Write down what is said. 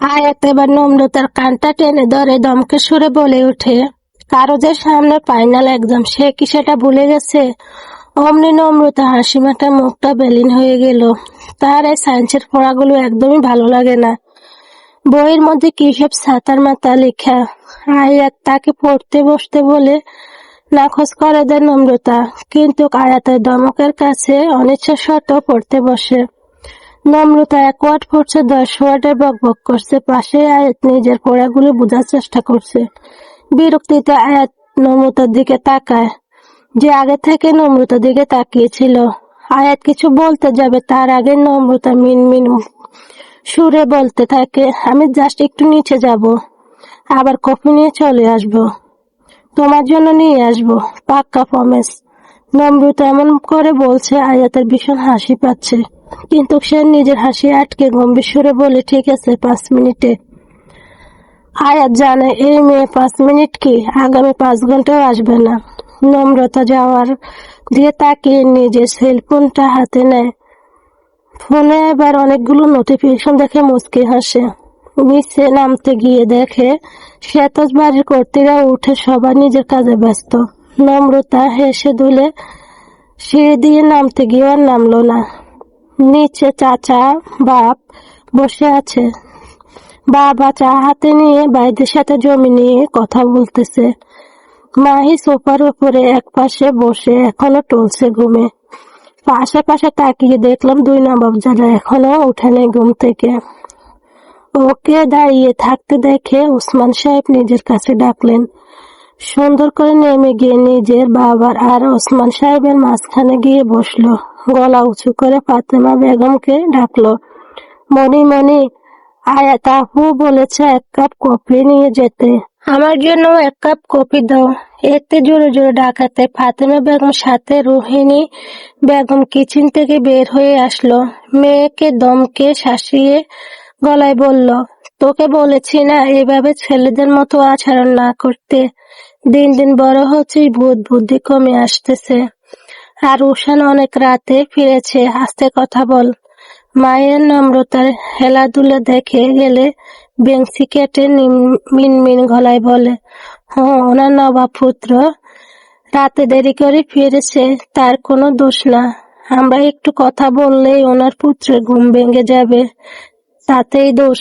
আয়াত এবার নম্রতার কানটা টেনে ধরে দমকে সুরে বলে ওঠে কারও যে সামনে ফাইনাল একদম সে কি সেটা ভুলে গেছে? অমনি নম্রতা হাসি মাথা মুখটা বেলিন হয়ে গেল। তার এই সায়েন্সের পড়াগুলো একদমই ভালো লাগে না। বইয়ের মধ্যে কি সব ছাতার মাথা লেখা? আয়াত তাকে পড়তে বসতে বলে নাকচ করে দেয় নম্রতা। কিন্তু আয়াতের দমকের কাছে অনিচ্ছা সত্ত্বেও পড়তে বসে। নম্রতা এক ওয়ার্ড পড়ছে, দশ ওয়ার্ডের বক বক করছে, পাশে আয়াত নিজের পড়াগুলো বোঝার চেষ্টা করছে। বিরক্তিতে আয়াত নম্রতার দিকে তাকায়, যে আগে থেকে নম্রতার দিকে তাকিয়েছিল। আয়াত কিছু বলতে যাবে, তার আগে নম্রতা মিন মিন সুরে বলতে থাকে, আমি জাস্ট একটু নিচে যাব, আবার কফি নিয়ে চলে আসব, তোমার জন্য নিয়ে আসব, পাক্কা প্রমেস নম্রতা এমন করে বলছে, আয়াতের ভীষণ হাসি পাচ্ছে। কিন্তু সে নিজের হাসি আটকে গম্ভীর সুরে বলে, ঠিক আছে, পাঁচ মিনিটে। আয়াত জানে, এই মেয়ে পাঁচ মিনিট কি? আগামী পাঁচ ঘন্টাও আসবে না। নম্রতা যাওয়ার দিয়ে তাকিয়ে নিজের সেলফোনটা হাতে নেয়। ফোনে এবার অনেকগুলো নোটিফিকেশন দেখে মুচকি হাসে। নিচে নামতে গিয়ে দেখে শ্বেতজ বাড়ির কর্তীরা উঠে সবার নিজের কাজে ব্যস্ত। নম্রতা হেসে দুলে, সিঁড়ি দিয়ে নামতে গিয়ে আর নামলো না। নিচে চাচা বাপ বসে আছে। বাবা চা হাতে নিয়ে ভাইদের সাথে জমি নিয়ে কথা বলতেছে। মাহি সোফার উপরে এক পাশে বসে এখনও টলছে ঘুমে। পাশে পাশে তাকিয়ে দেখলাম দুই নবাব যারা এখনও উঠেনি ঘুম থেকে। ওকে দাঁড়িয়ে থাকতে দেখে ওসমান সাহেব নিজের কাছে ডাকলেন সুন্দর করে নেমে গিয়ে নিজের বাবার আর ওসমান সাহেবের মাঝখানে গিয়ে বসল। গলা উঁচু করে ফাতেমা বেগমকে ডাকলো মনি মনি আয়াত আপু বলেছে এক কাপ কফি নিয়ে যেতে। আমার জন্য এক কাপ কফি দাও। এতে জোরে জোরে ডাকাতে ফাতেমা বেগম সাথে রোহিণী বেগম কিচেন থেকে বের হয়ে আসলো। মেয়েকে দমকে শাসিয়ে গলায় বলল, তোকে বলেছি না, এভাবে ছেলেদের মতো আচরণ না করতে। দিন দিন বড় হচ্ছে ভূত বুদ্ধি কমে আসতেছে। আর উষান অনেক রাতে ফিরেছে, আস্তে কথা বল। মায়ের নম্রতার হেলাধুলা দেখে গেলে বেংসি কেটে নিম- মিনমিন গলায় বলে হ্যাঁ ওনার নবাব পুত্র রাতে দেরি করে ফিরেছে, তার কোনো দোষ না। আমরা একটু কথা বললেই ওনার পুত্রের ঘুম ভেঙে যাবে, তাতেই দোষ।